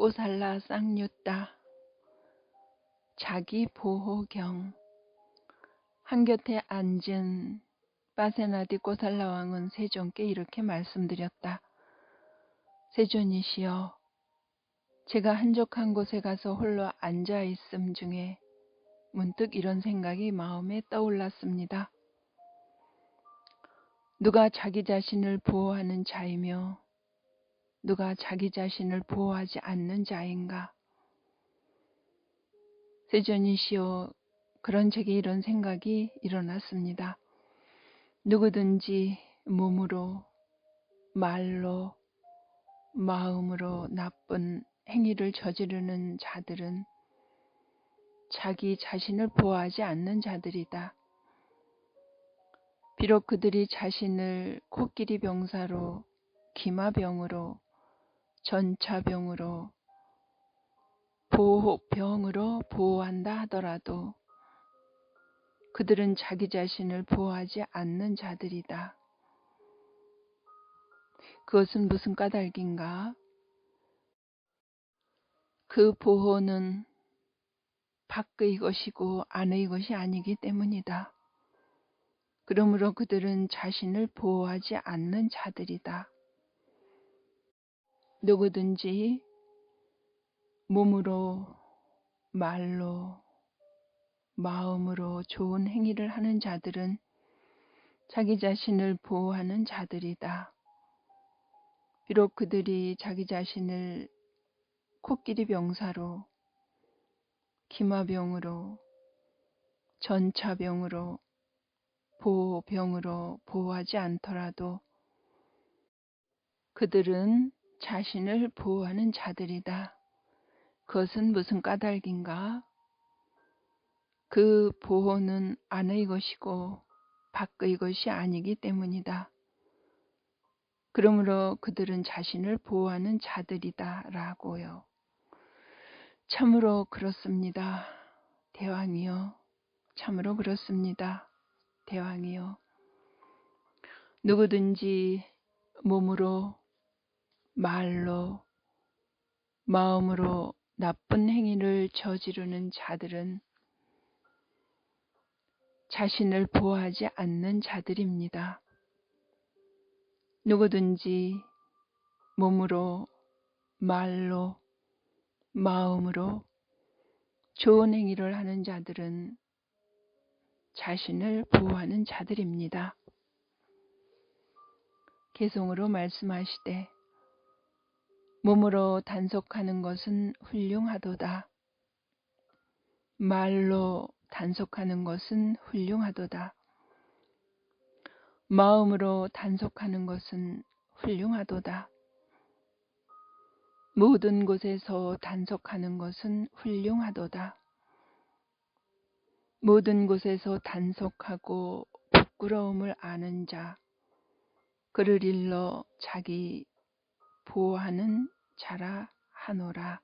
꼬살라 쌍유따 자기 보호경 한곁에 앉은 빠세나디 꼬살라 왕은 세존께 이렇게 말씀드렸다. 세존이시여 제가 한적한 곳에 가서 홀로 앉아 있음 중에 문득 이런 생각이 마음에 떠올랐습니다. 누가 자기 자신을 보호하는 자이며 누가 자기 자신을 보호하지 않는 자인가? 세존이시여 그런 제게 이런 생각이 일어났습니다. 누구든지 몸으로, 말로, 마음으로 나쁜 행위를 저지르는 자들은 자기 자신을 보호하지 않는 자들이다. 비록 그들이 자신을 코끼리 병사로, 기마병으로, 전차병으로, 보호병으로 보호한다 하더라도 그들은 자기 자신을 보호하지 않는 자들이다. 그것은 무슨 까닭인가? 그 보호는 밖의 것이고 안의 것이 아니기 때문이다. 그러므로 그들은 자신을 보호하지 않는 자들이다. 누구든지 몸으로, 말로, 마음으로 좋은 행위를 하는 자들은 자기 자신을 보호하는 자들이다. 비록 그들이 자기 자신을 코끼리 병사로, 기마병으로, 전차병으로, 보호병으로 보호하지 않더라도 그들은 자신을 보호하는 자들이다. 그것은 무슨 까닭인가? 그 보호는 안의 것이고 밖의 것이 아니기 때문이다. 그러므로 그들은 자신을 보호하는 자들이다 라고요. 참으로 그렇습니다. 대왕이요. 참으로 그렇습니다. 대왕이요. 누구든지 몸으로, 말로, 마음으로 나쁜 행위를 저지르는 자들은 자신을 보호하지 않는 자들입니다. 누구든지 몸으로, 말로, 마음으로 좋은 행위를 하는 자들은 자신을 보호하는 자들입니다. 개송으로 말씀하시되 몸으로 단속하는 것은 훌륭하도다. 말로 단속하는 것은 훌륭하도다. 마음으로 단속하는 것은 훌륭하도다. 모든 곳에서 단속하는 것은 훌륭하도다. 모든 곳에서 단속하고 부끄러움을 아는 자, 그를 일러 자기 보호하는 자라 하노라.